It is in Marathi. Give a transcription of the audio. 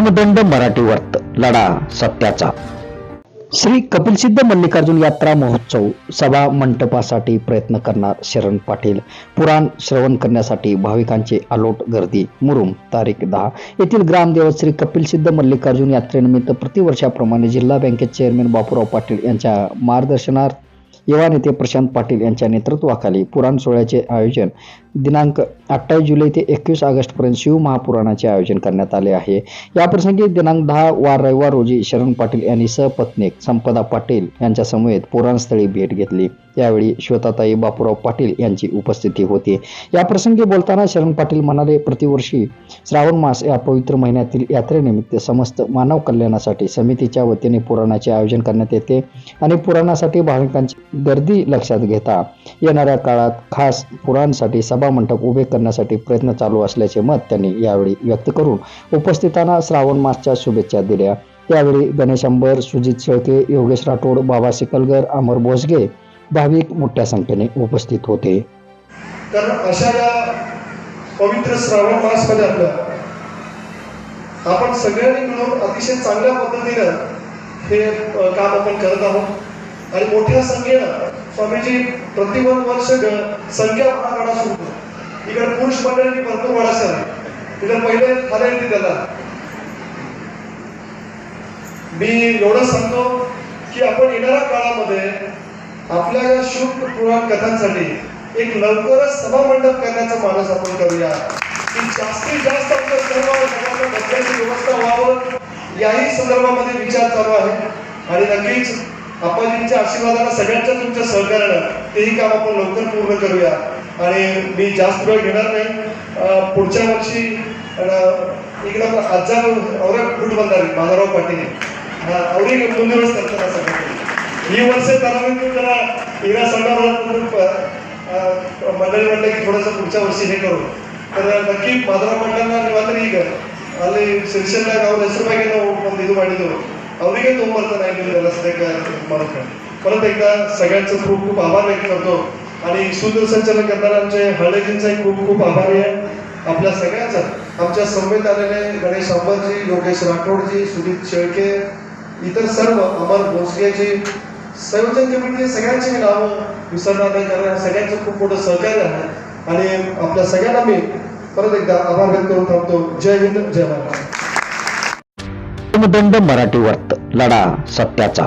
दंड मराठी वर्त लढा सत्याचा. श्री कपिलसिद्ध मल्लिकार्जुन यात्रा महोत्सव सभा मंटपासाठी प्रयत्न करणार शरण पाटील. पुराण श्रवण करण्यासाठी भाविकांची अलोट गर्दी. मुरुम तारीख दहा. येथील ग्रामदेवत श्री कपिलसिद्ध मल्लिकार्जुन यात्रेनिमित्त प्रतिवर्षाप्रमाणे जिल्हा बँकेचे चेअरमॅन बापूराव पाटील यांच्या मार्गदर्शनार्थ युवा नेते प्रशांत पाटील यांच्या नेतृत्वाखाली पुराण सोहळ्याचे आयोजन दिनांक अठ्ठावीस जुलै ते एकवीस ऑगस्टपर्यंत शिव महापुराणाचे आयोजन करण्यात आले आहे. याप्रसंगी दिनांक दहा वार रविवार रोजी शरण पाटील यांनी सहपत्नीक संपदा पाटील यांच्या समवेत पुराणस्थळी भेट घेतली. यावेळी श्वेताताई बापूराव पाटील यांची उपस्थिती होती. याप्रसंगी बोलताना शरण पाटील म्हणाले प्रतिवर्षी श्रावण मास या पवित्र महिन्यातील यात्रेनिमित्त समस्त मानव कल्याणासाठी समितीच्या वतीने पुराणाचे आयोजन करण्यात येते आणि पुराणासाठी भाविकांची गर्दी लक्षात घेता. येणाऱ्या काळात खास पुरांसाठी सभामंडप उभे करण्यासाठी प्रयत्न चालू असल्याचे मत त्यांनी यावेळी व्यक्त करून उपस्थितांना श्रावण मासच्या शुभेच्छा दिल्या. त्यावेळी गणेश अंबर सुजित शेळके योगेश राठोड बाबा सिकलगर अमर भोसगे भाविक मोठ्या संख्येने उपस्थित होते. तर अशा या पवित्र श्रावण मासमध्ये आपलं आपण सगळ्यांनी मिळून अतिशय चांगल्या पद्धतीनं हे काम आपण करत आहोत. आणि मोठ्या संख्येनं स्वामीजी प्रतिवन वर्ष संख्या वाढा सुरू इकडे पुरुष मंडळींनी भरपूर वाढा सर तिकडे पहिले थाले येते त्याला मी एवढं सांगतो की आपण येणाऱ्या काळामध्ये आपल्या या शुभ पुराण कथांसाठी एक लवकरच सभा मंडप करण्याचा मानस आपण करूया. की जास्तीत जास्त आपल्या सर्व लोकांना बसण्याची व्यवस्था व्हावं याही संदर्भामध्ये विचार चालू आहे. आणि नक्कीच आप्पाजींच्या आशीर्वादाला सगळ्यांच्या तुमच्या सहकार्यानं तेही काम आपण लवकर पूर्ण करूया आणि मी जास्त वेळ घेणार नाही अं, पुढच्या वर्षी अं, इकडं आजार औरंग फूट बंधारी माधवराव पाटील हा आवडी मुंदरच करतात असं ही वर्ष त्याला जरा हिरा संघावर मंडळी म्हटलं की थोडंसं पुढच्या वर्षी हे करू तर नक्की माधवराव मंडळांना निवांत ಈಗ ಅಲ್ಲಿ ಶಿರ್ಷಲ್ದಾಗ ಅವ್ರ ಹೆಸರು ಬಗ್ಗೆ ನಾವು ಒಂದು ಇದು ಮಾಡಿದ್ರು अवघे तोपर्यंत नाही मिळत त्याला सदैकार मनोखर परत एकदा सगळ्यांचं खूप खूप आभार व्यक्त करतो. आणि सूत्रसंचालन करणारे आमचे हळदींचाही खूप खूप आभारी आहे. आपल्या सगळ्यांचा आमच्या समवेत आलेले गणेश अंबरजी योगेश राठोडजी सुजित शेळके इतर सर्व अमर भोसगेजी संयोजन कमिटीचे म्हणजे सगळ्यांची मी नावं विसरणार नाही कारण सगळ्यांचं खूप मोठं सहकार्य आहे. आणि आपल्या सगळ्यांना मी परत एकदा आभार व्यक्त करून थांबतो. जय हिंद जय महाराष्ट्र. रामदंड मराठी वर्त लढा सत्याचा.